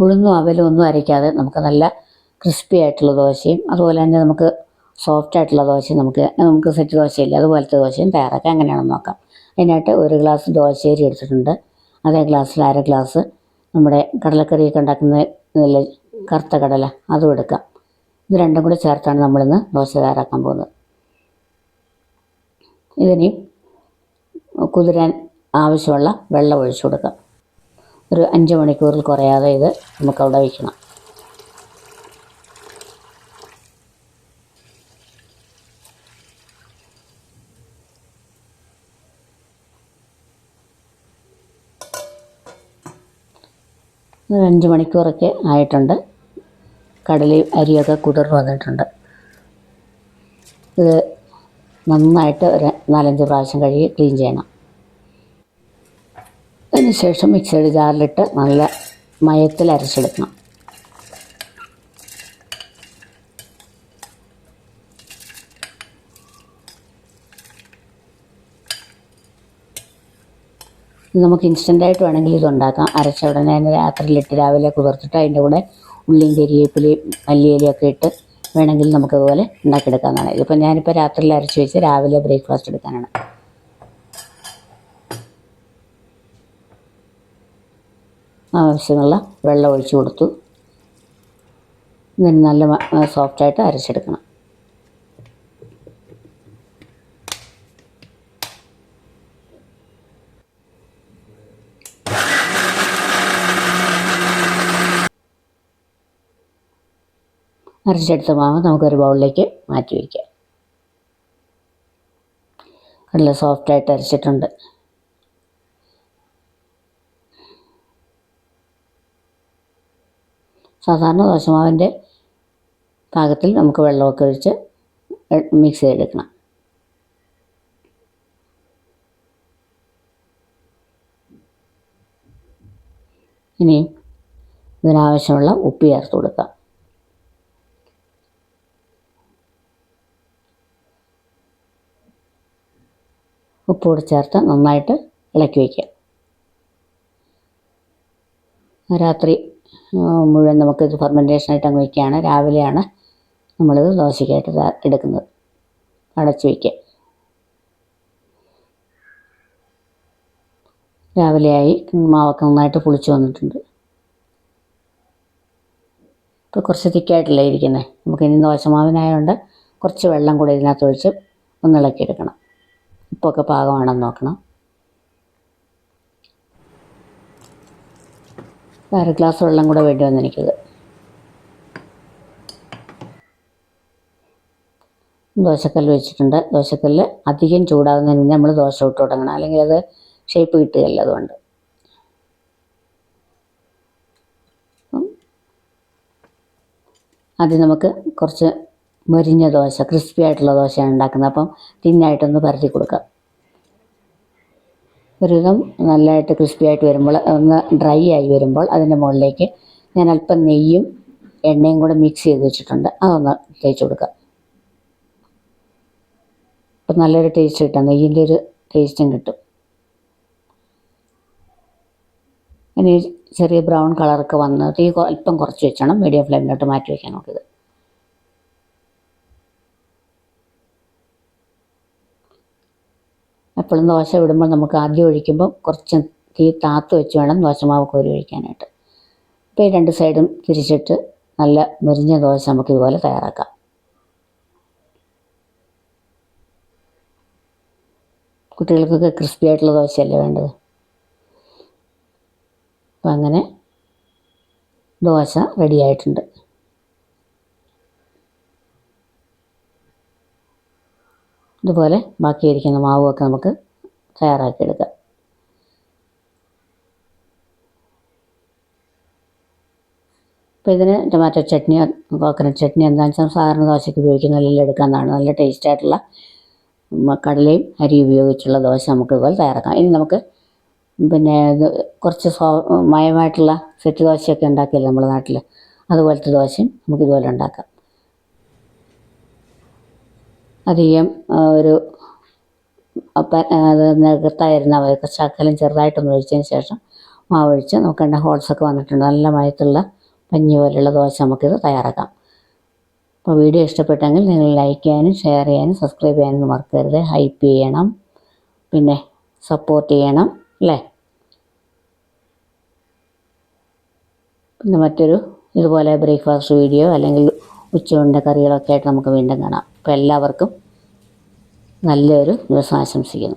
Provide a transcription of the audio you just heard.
ഉഴുന്നും അവലും ഒന്നും അരയ്ക്കാതെ നമുക്ക് നല്ല ക്രിസ്പി ആയിട്ടുള്ള ദോശയും അതുപോലെ തന്നെ നമുക്ക് സോഫ്റ്റ് ആയിട്ടുള്ള ദോശയും നമുക്ക് നമുക്ക് സെറ്റ് ദോശയില്ല അതുപോലത്തെ ദോശയും തയ്യാറാക്കാം എങ്ങനെയാണെന്ന് നോക്കാം. അതിനായിട്ട് ഒരു ഗ്ലാസ് ദോശയരി എടുത്തിട്ടുണ്ട്. അതേ ഗ്ലാസ്സിൽ അര ഗ്ലാസ് നമ്മുടെ കടലക്കറിയൊക്കെ ഉണ്ടാക്കുന്ന നല്ല കറുത്ത കടല അതും എടുക്കാം. ഇത് രണ്ടും കൂടി ചേർത്താണ് നമ്മളിന്ന് ദോശ തയ്യാറാക്കാൻ പോകുന്നത്. ഇതിനെയും കുതിരാൻ ആവശ്യമുള്ള വെള്ളം ഒഴിച്ചു കൊടുക്കാം. ഒരു അഞ്ച് മണിക്കൂറിൽ കുറയാതെ ഇത് നമുക്കവിടെ വയ്ക്കണം. അഞ്ച് മണിക്കൂറൊക്കെ ആയിട്ടുണ്ട്. കടലയും അരിയൊക്കെ കുതിർന്ന് വന്നിട്ടുണ്ട്. ഇത് നന്നായിട്ട് ഒരു നാലഞ്ച് പ്രാവശ്യം കഴുകി ക്ലീൻ ചെയ്യണം. അതിനുശേഷം മിക്സിയുടെ ജാറിലിട്ട് നല്ല മയത്തിൽ അരച്ചെടുക്കണം. നമുക്ക് ഇൻസ്റ്റന്റായിട്ട് വേണമെങ്കിൽ ഇതുണ്ടാക്കാം അരച്ച ഉടനെ തന്നെ രാത്രിയിലിട്ട് രാവിലെ കുതിർത്തിട്ട് അതിന്റെ കൂടെ ഉള്ളിയും കരിയേപ്പിലയും മല്ലിയിലയും ഒക്കെ ഇട്ട് വേണമെങ്കിൽ നമുക്കതുപോലെ ഉണ്ടാക്കിയെടുക്കാവുന്നതാണ്. ഇതിപ്പോൾ ഞാനിപ്പോൾ രാത്രിയിൽ അരച്ച് വെച്ച് രാവിലെ ബ്രേക്ക്ഫാസ്റ്റ് എടുക്കാനാണ്. ആവശ്യമുള്ള വെള്ളം ഒഴിച്ചു കൊടുത്തു. ഇതിന് നല്ല സോഫ്റ്റായിട്ട് അരച്ചെടുക്കണം. അരച്ചെടുത്ത മാവ് നമുക്കൊരു ബൗളിലേക്ക് മാറ്റി വയ്ക്കാം. നല്ല സോഫ്റ്റായിട്ട് അരച്ചിട്ടുണ്ട്. സാധാരണ ദോശമാവിന്റെ പാകത്തിൽ നമുക്ക് വെള്ളമൊക്കെ ഒഴിച്ച് മിക്സ് ചെയ്തെടുക്കണം. ഇനി ഇതിനാവശ്യമുള്ള ഉപ്പ് ചേർത്ത് കൊടുക്കാം ഉപ്പ് കൂടി ചേർത്ത് നന്നായിട്ട് ഇളക്കി വയ്ക്കുക. രാത്രി ആ, ഇത് ഫെർമെന്റേഷൻ ആയിട്ട് അങ്ങ് വയ്ക്കുകയാണ് രാവിലെയാണ് നമ്മളിത് ദോശയ്ക്കായിട്ട് എടുക്കുന്നത്. അടച്ചു വയ്ക്കുക രാവിലെയായി മാവൊക്കെ നന്നായിട്ട് പുളിച്ചു വന്നിട്ടുണ്ട്. ഇപ്പോൾ കുറച്ച് തിക്കായിട്ടല്ലേ ഇരിക്കുന്നത് നമുക്കിനി ദോശമാവിനായതുകൊണ്ട് കുറച്ച് വെള്ളം കൂടി ഇതിനകത്ത് ഒഴിച്ച് ഒന്നിളക്കിയെടുക്കണം ഉപ്പൊക്കെ പാകമാണെന്ന് നോക്കണം. അര ഗ്ലാസ് വെള്ളം കൂടെ വേണ്ടി വന്നിരിക്കുന്നത്. ദോശക്കല്ല് വെച്ചിട്ടുണ്ട്. ദോശക്കല്ല് അധികം ചൂടാകുന്നതിന് മുന്നേ നമ്മൾ ദോശ ഇട്ട് തുടങ്ങണം. അല്ലെങ്കിൽ അത് ഷേപ്പ് കിട്ടുകയല്ല അതുകൊണ്ട്. ആദ്യം നമുക്ക് കുറച്ച് മൊരിഞ്ഞ ദോശ ക്രിസ്പി ആയിട്ടുള്ള ദോശയാണ് ഉണ്ടാക്കുന്നത്. അപ്പം തിന്നായിട്ടൊന്ന് പരത്തി കൊടുക്കാം. ഒരുവിധം നല്ലതായിട്ട് ക്രിസ്പി ആയിട്ട് വരുമ്പോൾ ഒന്ന് ഡ്രൈ ആയി വരുമ്പോൾ അതിന്റെ മുകളിലേക്ക് ഞാൻ അല്പം നെയ്യും എണ്ണയും കൂടെ മിക്സ് ചെയ്ത് വെച്ചിട്ടുണ്ട്. അതൊന്ന് തേച്ച് കൊടുക്കുക അപ്പം നല്ലൊരു ടേസ്റ്റ് കിട്ടും. നെയ്യിന്റെ ഒരു ടേസ്റ്റും കിട്ടും. ഇനി ചെറിയ ബ്രൗൺ കളറൊക്കെ വന്ന് തീ അല്പം കുറച്ച് വെച്ചണം. മീഡിയം ഫ്ലെയിമിലോട്ട് മാറ്റി വയ്ക്കാൻ നോക്കിയത്. എപ്പോഴും ദോശ വിടുമ്പോൾ നമുക്ക് ആദ്യം ഒഴിക്കുമ്പോൾ കുറച്ച് തീ താത്ത് വെച്ച് വേണം ദോശമാവ് കോരി ഒഴിക്കാനായിട്ട്. അപ്പോൾ ഈ രണ്ട് സൈഡും തിരിച്ചിട്ട് നല്ല മുരിഞ്ഞ ദോശ നമുക്ക് ഇതുപോലെ തയ്യാറാക്കാം. കുട്ടികൾക്കൊക്കെ ക്രിസ്പി ആയിട്ടുള്ള ദോശയല്ലേ വേണ്ടത്? അപ്പം അങ്ങനെ ദോശ റെഡി ആയിട്ടുണ്ട്. ഇതുപോലെ ബാക്കിയിരിക്കുന്ന മാവുമൊക്കെ നമുക്ക് തയ്യാറാക്കി എടുക്കാം. അപ്പോൾ ഇതിന് ടൊമാറ്റോ ചട്നി കോക്കനട്ട് ചട്നി എന്താണെന്ന് വെച്ചാൽ സാധാരണ ദോശയ്ക്ക് ഉപയോഗിക്കുന്ന എല്ലാം എടുക്കാന്നാണ് നല്ല ടേസ്റ്റ് ആയിട്ടുള്ള കടലയും അരി ഉപയോഗിച്ചുള്ള ദോശ നമുക്ക് ഇതുപോലെ തയ്യാറാക്കാം. ഇനി നമുക്ക് പിന്നെ കുറച്ച് സോ മയമായിട്ടുള്ള സെറ്റ് ദോശയൊക്കെ ഉണ്ടാക്കിയല്ലോ നമ്മുടെ നാട്ടിൽ അതുപോലത്തെ ദോശയും നമുക്ക് ഇതുപോലെ ഉണ്ടാക്കാം. അധികം ഒരു നികത്തായിരുന്നു. നികത്തായിരുന്ന ശകലം ചെറുതായിട്ടൊന്ന് ഒഴിച്ചതിന് ശേഷം മാവൊഴിച്ച് നമുക്ക് കണ്ട ഹോൾസൊക്കെ വന്നിട്ടുണ്ട്. നല്ല മയത്തുള്ള പഞ്ഞി പോലെയുള്ള ദോശ നമുക്കിത് തയ്യാറാക്കാം. അപ്പോൾ വീഡിയോ ഇഷ്ടപ്പെട്ടെങ്കിൽ നിങ്ങൾ ലൈക്ക് ചെയ്യാനും ഷെയർ ചെയ്യാനും സബ്സ്ക്രൈബ് ചെയ്യാനും മറക്കരുത്. ഹൈപ്പ് ചെയ്യണം. പിന്നെ സപ്പോർട്ട് ചെയ്യണം. അല്ലേ? പിന്നെ മറ്റൊരു ഇതുപോലെ ബ്രേക്ക്ഫാസ്റ്റ് വീഡിയോ അല്ലെങ്കിൽ ഉച്ചയുണ്ട കറികളൊക്കെ ആയിട്ട് നമുക്ക് വീണ്ടും കാണാം. അപ്പോൾ എല്ലാവർക്കും നല്ലൊരു ദിവസം ആശംസിക്കുന്നു.